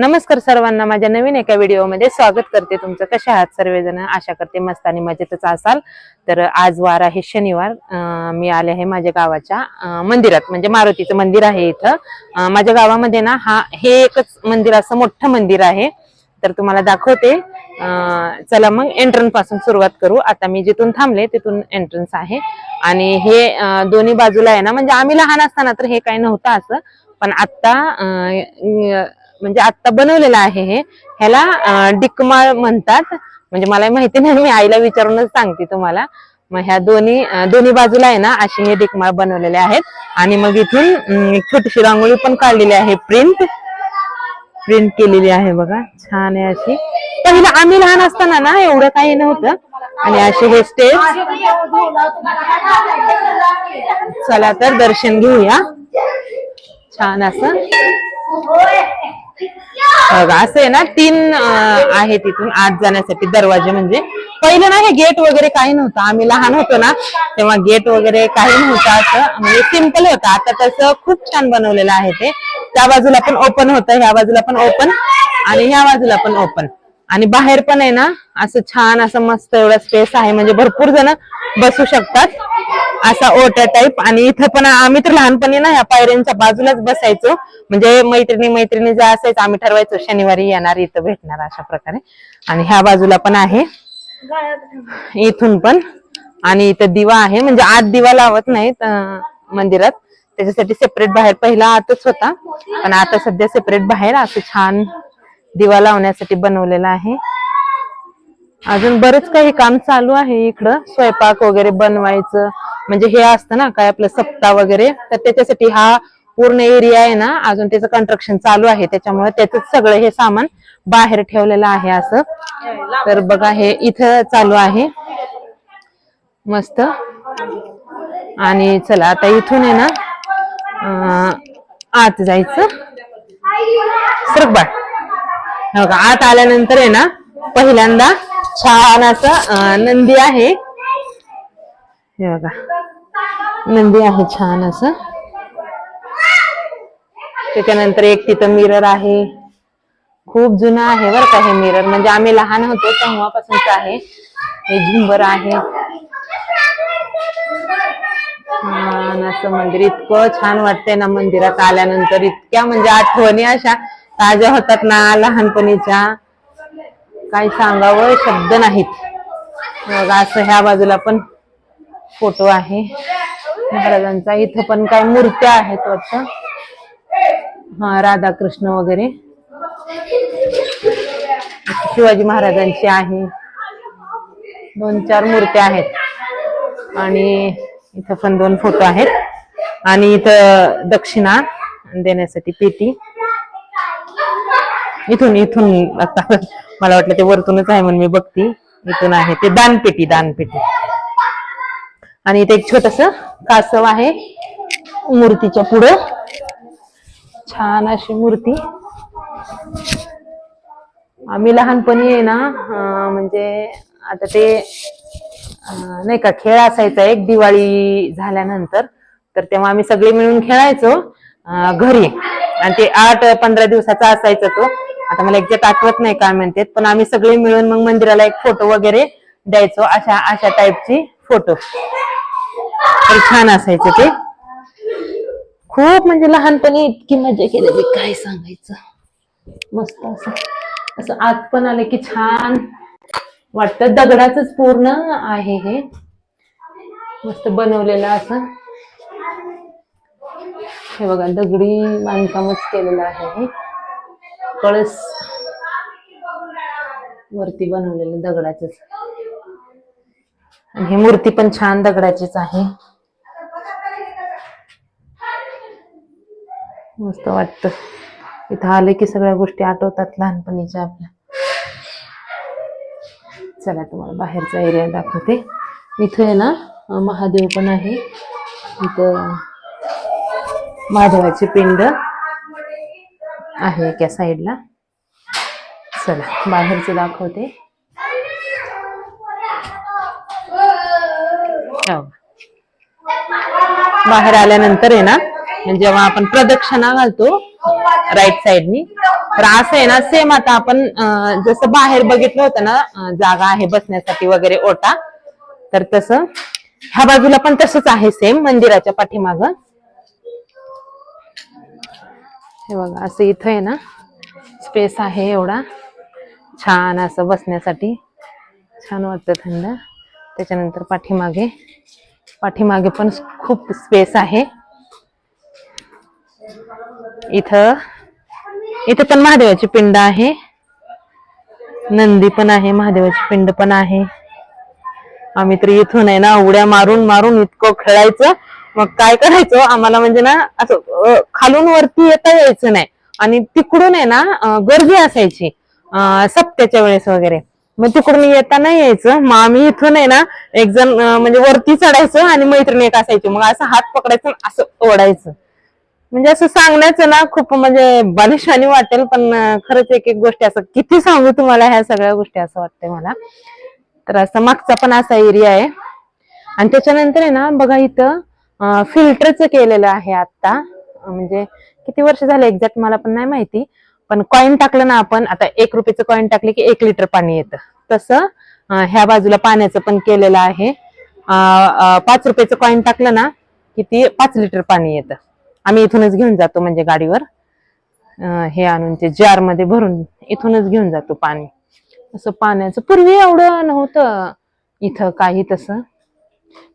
नमस्कार सर्वांना माझ्या नवीन एका व्हिडिओमध्ये स्वागत करते तुमचं. कशा आहात सर्वजण? आशा करते मस्त आणि मजेतच असाल. तर आज वार आहे शनिवार. मी आले आहे माझ्या गावाच्या मंदिरात. म्हणजे मारुतीचं मंदिर आहे इथं. माझ्या गावामध्ये ना हा हे एकच मंदिर असं मोठं मंदिर आहे. तर तुम्हाला दाखवते. चला मग एंट्रन्सपासून सुरुवात करू. आता मी जिथून थांबले तिथून एंट्रन्स आहे. आणि हे दोन्ही बाजूला आहे ना म्हणजे आम्ही लहान असताना तर हे काही नव्हतं असं. पण आता म्हणजे आता बनवलेलं आहे हे. ह्याला डिकमाळ म्हणतात. म्हणजे मला माहिती नाही मी आईला विचारूनच सांगते तुम्हाला. मग ह्या दोन्ही दोन्ही बाजूला आहे ना अशी हे डिकमाळ बनवलेले आहेत. आणि मग इथून एक छोटीशी रांगोळी पण काढलेली आहे प्रिंट. प्रिंट केलेली आहे बघा छान आहे अशी. पहिला आम्ही लहान असताना ना एवढं काही नव्हतं. आणि असे हे स्टेज चला तर दर्शन घेऊया. छान असं. असं आहे ना तीन आहे तिथून आत जाण्यासाठी दरवाजे म्हणजे. पहिले ना हे गेट वगैरे काही नव्हतं. आम्ही लहान होतो ना तेव्हा गेट वगैरे काही नव्हतं असं. म्हणजे सिंपल होतं. आता तसं खूप छान बनवलेलं आहे ते. त्या बाजूला पण ओपन होतं ह्या बाजूला पण ओपन आणि ह्या बाजूला पण ओपन. आणि बाहेर पण आहे ना असं छान असं मस्त एवढा स्पेस आहे. म्हणजे भरपूर जण बसू शकतात. असा ओटा टाईप आणि इथं पण आम्ही तर लहानपणी ना ह्या पायऱ्यांच्या बाजूलाच बसायचो. म्हणजे मैत्रिणी मैत्रिणी ज्या असायचं आम्ही ठरवायचो शनिवारी येणार इथं भेटणार अशा प्रकारे. आणि ह्या बाजूला पण आहे. इथून पण. आणि इथं दिवा आहे. म्हणजे आत दिवा लावत नाहीत मंदिरात. त्याच्यासाठी सेपरेट बाहेर. पहिला आतच होता. पण आता सध्या सेपरेट बाहेर. असं छान दिवा लावण्यासाठी बनवलेला आहे. अजून बरंच काही काम चालू आहे इकडं. स्वयंपाक वगैरे बनवायचं. म्हणजे हे असतं ना काय आपलं सप्ताह वगैरे तर त्याच्यासाठी हा पूर्ण एरिया आहे ना अजून त्याचं कंस्ट्रक्शन चालू आहे. त्याच्यामुळे त्याच सगळं हे सामान बाहेर ठेवलेलं आहे असं. तर बघा हे इथं चालू आहे. मस्त. आणि चला आता इथून आहे ना आत जायचं. सरक बाळ. बघा आत आल्यानंतर आहे ना पहिल्यांदा छान असं नंदी आहे. हे बघा. नंदी आहे छान असं. त्याच्यानंतर एक तिथं मिरर आहे. खूप जुनं आहे बरं का हे मिरर म्हणजे आम्ही लहान होतो तेव्हापासूनच आहे. हे झुंबर आहे. छान असं मंदिर. इतकं छान वाटतंय ना मंदिरात आल्यानंतर. इतक्या म्हणजे आठवणी अशा ताज्या होतात ना लहानपणीच्या. काही सांगावं शब्द नाहीत. बघा असं ह्या बाजूला पण फोटो आहे. महाराजांचा. इथं पण काय मूर्त्या आहेत वाटतं. हा राधाकृष्ण वगैरे. शिवाजी महाराजांची आहे. दोन चार मूर्त्या आहेत. आणि इथं पण दोन फोटो आहेत. आणि इथं दक्षिणा देण्यासाठी पेटी. इथून इथून आता मला वाटलं ते वरतूनच आहे म्हणून मी बघती. इथून आहे ते दानपेटी दानपेटी. आणि इथे एक छोटस कासव आहे. मूर्तीच्या पुढं. छान अशी मूर्ती. आम्ही लहानपणी आहे ना म्हणजे आता ते नाही का खेळ असायचा एक दिवाळी झाल्यानंतर. तर तेव्हा आम्ही सगळे मिळून खेळायचो घरी. आणि ते आठ पंधरा दिवसाचा असायचा तो. आता मला एक्झॅक्ट आठवत नाही काय म्हणते पण आम्ही सगळे मिळून मग मंदिराला एक फोटो वगैरे द्यायचो अशा अशा टाईपची फोटो तर छान असायचं ते. खूप म्हणजे लहानपणी इतकी मजा केलेली. काय सांगायचं? मस्त असं. असं आत पण आलं की छान वाटतं. दगडाच पूर्ण आहे हे. मस्त बनवलेलं असं. हे बघा दगडी बांधकामच केलेलं आहे हे. कळस वरती बनवलेलं दगडाच आणि ही मूर्ती पण छान दगडाचीच आहे. मस्त वाटत. इथं आले की सगळ्या गोष्टी आठवतात लहानपणीच्या आपल्या. चला तुम्हाला बाहेरचा एरिया दाखवते. इथं आहे ना महादेव पण आहे. इथं महादेवाचे पिंड आहे एका साईडला चला बाहेरचं दाखवते. बाहेर आल्यानंतर आहे ना म्हणजे जेव्हा आपण प्रदक्षिणा घालतो राईट साईडनी तर असं आहे ना सेम आता आपण जसं बाहेर बघितलं होतं ना जागा आहे बसण्यासाठी वगैरे ओटा तर तसं ह्या बाजूला पण तसंच आहे सेम मंदिराच्या पाठीमाग. हे बघा असं इथं आहे ना स्पेस आहे एवढा. छान असं बसण्यासाठी. छान वाटतं थंड. त्याच्यानंतर पाठीमागे. पाठीमागे पण खूप स्पेस आहे. इथं इथं पण महादेवाची पिंड आहे. नंदी पण आहे महादेवाची पिंड पण आहे. आम्ही तर इथून आहे ना उड्या मारून मारून इतकं खेळायचं. मग काय करायचं? आम्हाला म्हणजे ना असं खालून वरती येता यायचं नाही. आणि तिकडून आहे ना गर्दी असायची. अं, सप्त्याच्या वेळेस वगैरे. मग तिकडून येताना यायचं. मग आम्ही इथून आहे ना एक जण म्हणजे वरती चढायचं आणि मैत्रिणी एक असायची. मग असं हात पकडायचं असं ओढायचं. म्हणजे असं सांगण्याचं ना खूप म्हणजे बालिशानी वाटेल पण खरंच एक एक गोष्टी असं किती सांगू तुम्हाला ह्या सगळ्या गोष्टी असं वाटतंय मला. तर असं मागचा पण असा एरिया आहे. आणि त्याच्यानंतर आहे ना बघा इथं फिल्टरचं केलेलं आहे आता. म्हणजे किती वर्ष झाले एक्झॅक्ट मला पण नाही माहिती. पण कॉईन टाकलं ना आपण आता एक रुपयाचं कॉईन टाकले की एक लिटर पाणी येतं. तसं ह्या बाजूला पाण्याचं पण केलेलं आहे. पाच रुपयाचं कॉईन टाकलं ना की ती पाच लिटर पाणी येतं. आम्ही इथूनच घेऊन जातो म्हणजे गाडीवर. हे आणून ते जारमध्ये भरून इथूनच घेऊन जातो पाणी. असं पाण्याचं पूर्वी एवढं नव्हतं इथं काही तसं.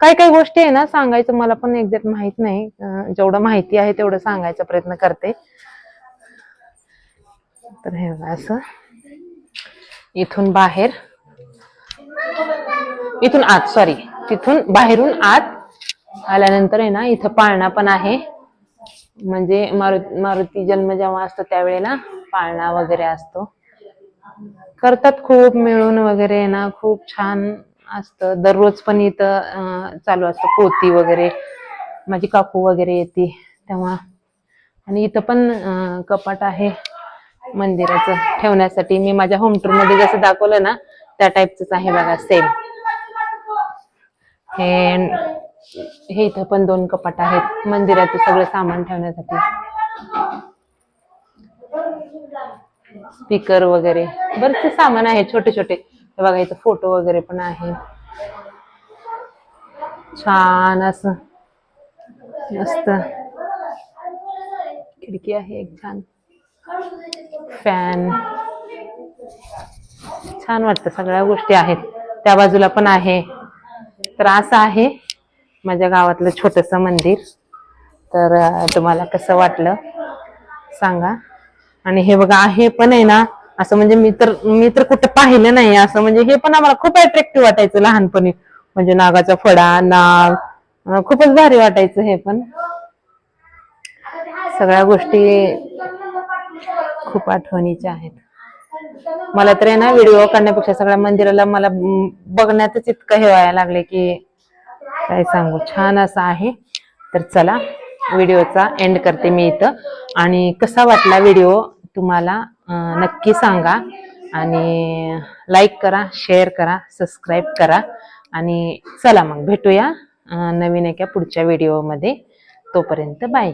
काही काही गोष्टी आहे ना सांगायचं मला पण एक्झॅक्ट माहीत नाही. जेवढं माहिती आहे तेवढं सांगायचा प्रयत्न करते. तर हे असं. इथून बाहेर. इथून आत सॉरी तिथून बाहेरून आत आल्यानंतर आहे ना इथं पाळणा पण आहे. म्हणजे मारुती मारुती जन्म जेव्हा असतो त्यावेळेला पाळणा वगैरे असतो. करतात खूप मिळून वगैरे आहे ना खूप छान असतं. दररोज पण इथं चालू असतं. पोती वगैरे माझी काकू वगैरे येते तेव्हा. आणि इथं पण कपाट आहे. मंदिराचं ठेवण्यासाठी. मी माझ्या होम टूरमध्ये जसं दाखवलं ना त्या टाईपच आहे बघा सेम हे हे इथं पण दोन कपाट आहेत. मंदिराचं सगळं सामान ठेवण्यासाठी. स्पीकर वगैरे. बरेचसे सामान आहे छोटे छोटे. हे बघा इथं फोटो वगैरे पण आहे. छान असं. मस्त. खिडकी आहे एक छान. फॅन छान वाटतं सगळ्या गोष्टी आहेत. त्या बाजूला पण आहे. तर असं आहे. माझ्या गावातलं छोटस मंदिर. तर तुम्हाला कसं वाटलं? सांगा. आणि हे बघा आहे पण आहे ना असं म्हणजे मी तर मी तर कुठं पाहिलं नाही. असं म्हणजे हे पण आम्हाला खूप अट्रॅक्टिव्ह वाटायचं लहानपणी. म्हणजे नागाचा फडा नाग खूपच भारी वाटायचं हे पण. सगळ्या गोष्टी खूप आठवणीच्या आहेत. मला तर आहे ना व्हिडिओ काढण्यापेक्षा सगळ्या मंदिराला मला बघण्यातच इतकं हे व्हायला लागले की काय सांगू छान असं आहे. तर चला व्हिडिओचा एंड करते मी इथं. आणि कसा वाटला व्हिडिओ तुम्हाला नक्की सांगा. आणि लाईक करा शेअर करा सबस्क्राईब करा. आणि चला मग भेटूया नवीन एका पुढच्या व्हिडिओमध्ये तोपर्यंत बाय